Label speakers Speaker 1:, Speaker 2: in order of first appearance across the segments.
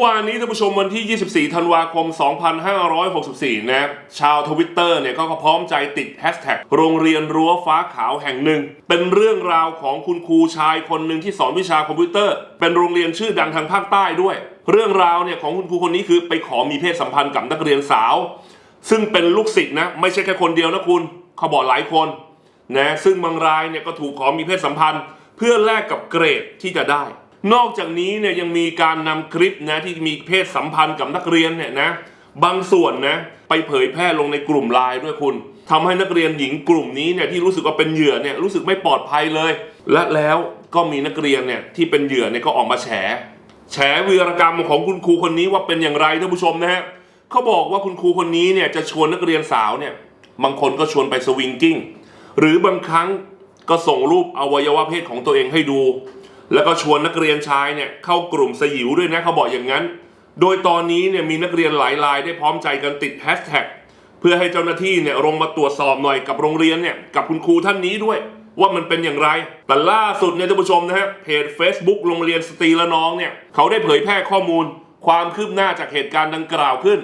Speaker 1: อวานนี้ท่านผู้ชมวันที่ 24 ธันวาคม 2564 นะชาวทวิตเตอร์เนี่ยก็พร้อมใจติดแฮชแท็กโรงเรียนรั้วฟ้าขาวแห่งหนึ่ง เป็นเรื่องราวของคุณครูชายคนหนึ่งที่สอนวิชาคอมพิวเตอร์ เป็นโรงเรียนชื่อดังทางภาคใต้ด้วย เรื่องราวเนี่ยของคุณครูคนนี้คือไปขอมีเพศสัมพันธ์กับนักเรียนสาว ซึ่งเป็นลูกศิษย์นะไม่ใช่แค่คนเดียวนะคุณเขาบอกหลายคนนะซึ่งบางรายเนี่ยก็ถูกขอมีเพศสัมพันธ์ เพื่อแลกกับเกรดที่จะได้ นอกจากนี้เนี่ยยังมีการนำคลิปนะที่มีเพศสัมพันธ์กับนักเรียนเนี่ยนะบางส่วนนะไปเผยแพร่ลงในกลุ่มไลน์ด้วยคุณทำให้นักเรียนหญิงกลุ่มนี้เนี่ยที่รู้สึกว่าเป็นเหยื่อเนี่ยรู้สึกไม่ปลอดภัยเลย และแล้วก็มีนักเรียนเนี่ยที่เป็นเหยื่อเนี่ยก็ออกมาแฉ แฉวีรกรรมของคุณครูคนนี้ว่าเป็นอย่างไรท่านผู้ชมนะฮะเขาบอกว่าคุณครูคนนี้เนี่ยจะชวนนักเรียนสาวเนี่ยบางคนก็ชวนไปสวิงกิ้งหรือบางครั้งก็ส่งรูปอวัยวะเพศของตัวเองให้ดู แล้วก็ชวนนักเรียนชายเนี่ยเข้ากลุ่มสยิวด้วยนะเขาบอกอย่างนั้น โดยตอนนี้เนี่ยมีนักเรียนหลายรายได้พร้อมใจกันติดแฮชแท็กเพื่อให้เจ้าหน้าที่เนี่ยลงมาตรวจสอบหน่อยกับโรงเรียนเนี่ยกับคุณครูท่านนี้ด้วย ว่ามันเป็นอย่างไร แต่ล่าสุดเนี่ยท่านผู้ชมนะฮะเพจ Facebook โรงเรียนสตรีละน้องเนี่ยเขาได้เผยแพร่ข้อมูล ความคืบหน้าจากเหตุการณ์ดังกล่าวขึ้น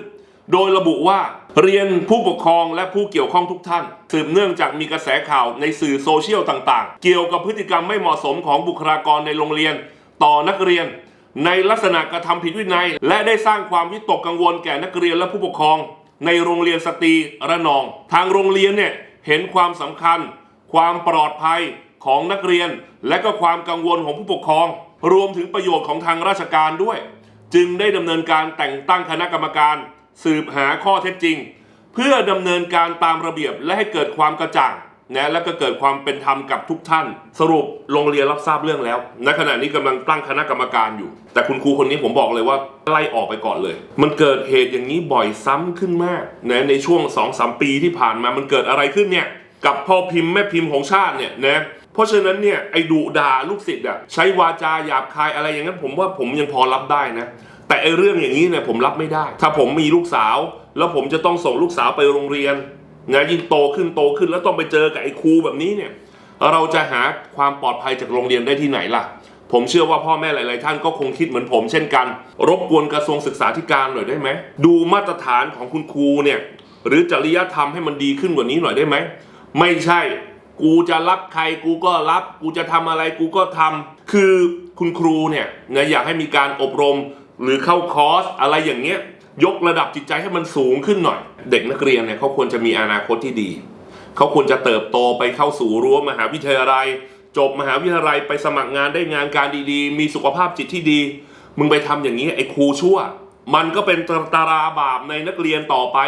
Speaker 1: โดยระบุว่าเรียนผู้ปกครองและผู้เกี่ยวข้องทุกท่าน สืบเนื่องจากมีกระแสข่าวในสื่อโซเชียลต่างๆ เกี่ยวกับพฤติกรรมไม่เหมาะสมของบุคลากรในโรงเรียน ต่อนักเรียน ในลักษณะกระทำผิดวินัย และได้สร้างความวิตกกังวลแก่นักเรียนและผู้ปกครอง ในโรงเรียนสตรีระนอง ทางโรงเรียนเนี่ยเห็นความสำคัญ ความปลอดภัยของนักเรียน และก็ความกังวลของผู้ปกครอง รวมถึงประโยชน์ของทางราชการด้วย จึงได้ดำเนินการแต่งตั้งคณะกรรมการ สืบหาข้อเท็จจริง เพื่อดำเนินการตามระเบียบและให้เกิดความกระจ่างนะและก็เกิดความเป็นธรรมกับทุกท่าน สรุปโรงเรียนรับทราบเรื่องแล้วณขณะนี้กำลังตั้งคณะกรรมการอยู่ แต่คุณครูคนนี้ผมบอกเลยว่าไล่ออกไปก่อนเลย มันเกิดเหตุอย่างนี้บ่อยซ้ำขึ้นมากนะในช่วง2อสปีที่ผ่านมามันเกิดอะไรขึ้นเนี่ยกับพ่อพิมพ์แม่พิมพ์ของชาติเนี่ยนะเพราะฉะนั้นเนี่ยไอ้ดุด่าลูกศิษย์อะใช้วาจาหยาบคายอะไรอย่างนั้นผมว่าผมยังพอรับได้นะ แต่ไอ้เรื่องอย่างนี้เนี่ยผมรับไม่ได้ ถ้าผมมีลูกสาว แล้วผมจะต้องส่งลูกสาวไปโรงเรียนนะยิ่งโตขึ้นโตขึ้นแล้วต้องไปเจอกับไอ้ครูแบบนี้เนี่ย เราจะหาความปลอดภัยจากโรงเรียนได้ที่ไหนล่ะ ผมเชื่อว่าพ่อแม่หลาย ๆ ท่านก็คงคิดเหมือนผมเช่นกัน รบกวนกระทรวงศึกษาธิการหน่อยได้ไหม ดูมาตรฐานของคุณครูเนี่ยหรือจริยธรรมให้มันดีขึ้นกว่านี้หน่อยได้ไหม ไม่ใช่ กูจะรับใครกูก็รับ กูจะทำอะไรกูก็ทำคือคุณครูเนี่ยนะอยากให้มีการอบรม หรือเข้าคอร์สอะไรอย่างเงี้ยยกระดับจิตใจให้มันสูงขึ้นหน่อย เด็กนักเรียนเนี่ยเขาควรจะมีอนาคตที่ดี เขาควรจะเติบโตไปเข้าสู่รั้วมหาวิทยาลัย จบมหาวิทยาลัยไปสมัครงานได้งานการดีๆ มีสุขภาพจิตที่ดี มึงไปทำอย่างนี้ไอ้ครูชั่ว มันก็เป็นตาราบาปในนักเรียนต่อไป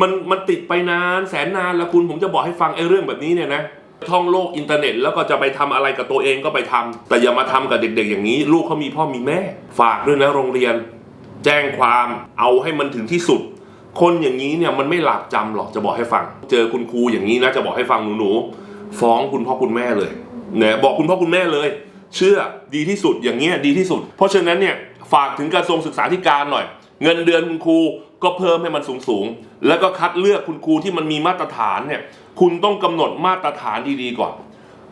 Speaker 1: มันมันติดไปนานแสนนานแล้วคุณผมจะบอกให้ฟังไอ้เรื่องแบบนี้เนี่ยนะ ท่องโลกอินเทอร์เน็ตแล้วก็จะไปทำอะไรกับตัวเองก็ไปทำแต่อย่ามาทำกับเด็กๆ อย่างนี้ ลูกเขามีพ่อมีแม่ ฝากด้วยนะโรงเรียน แจ้งความเอาให้มันถึงที่สุด คนอย่างนี้เนี่ยมันไม่หลับจำหรอกจะบอกให้ฟัง เจอคุณครูอย่างนี้นะจะบอกให้ฟังหนูๆฟ้องคุณพ่อคุณแม่เลยเนี่ยบอกคุณพ่อคุณแม่เลย เชื่อดีที่สุดอย่างเงี้ยดีที่สุด เพราะฉะนั้นเนี่ยฝากถึงกระทรวงศึกษาธิการหน่อย เงินเดือนคุณครูก็เพิ่มให้มันสูงๆ แล้วก็คัดเลือกคุณครูที่มันมีมาตรฐานเนี่ย คุณต้องกำหนดมาตรฐานดีๆก่อน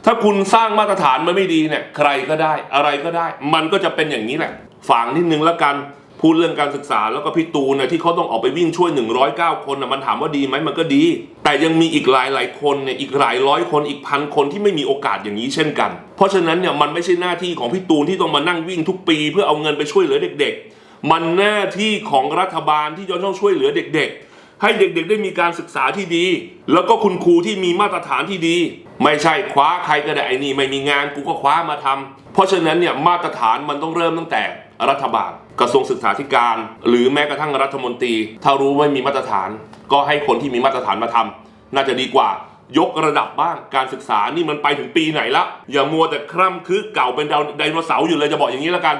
Speaker 1: ถ้าคุณสร้างมาตรฐานมันไม่ดีเนี่ย ใครก็ได้อะไรก็ได้ มันก็จะเป็นอย่างนี้แหละฝางนิดนึงแล้วกันพูดเรื่องการศึกษาแล้วก็พี่ตูนเนี่ยที่เขาต้องออกไปวิ่งช่วย 109 คนนะมันถามว่าดีไหมมันก็ดี แต่ยังมีอีกหลายหลายคนเนี่ยอีกหลายร้อยคนอีกพันคนที่ไม่มีโอกาสอย่างนี้เช่นกัน เพราะฉะนั้นเนี่ยมันไม่ใช่หน้าที่ของพี่ตูนที่ต้องมานั่งวิ่งทุกปี เพื่อเอาเงินไปช่วยเหลือเด็กๆ มันหน้าที่ของรัฐบาลที่จะต้องช่วยเหลือเด็ก ๆ ให้เด็กๆ ได้มีการศึกษาที่ดี แล้วก็คุณครูที่มีมาตรฐานที่ดี ไม่ใช่คว้าใครก็ได้ไอ้นี่ไม่มีงานกูก็คว้ามาทำเพราะฉะนั้นเนี่ยมาตรฐานมันต้องเริ่มตั้งแต่รัฐบาล กระทรวงศึกษาธิการ หรือแม้กระทั่งรัฐมนตรี ถ้ารู้ว่ามีมาตรฐาน ก็ให้คนที่มีมาตรฐานมาทำน่าจะดีกว่ายกระดับบ้างการศึกษานี่มันไปถึงปีไหนละอย่ามัวแต่คร่ำคือเก่าเป็นดาวไดโนเสาร์อยู่เลยจะบอกอย่างนี้แล้วกัน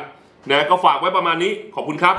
Speaker 1: นะก็ฝากไว้ประมาณนี้ขอบคุณครับ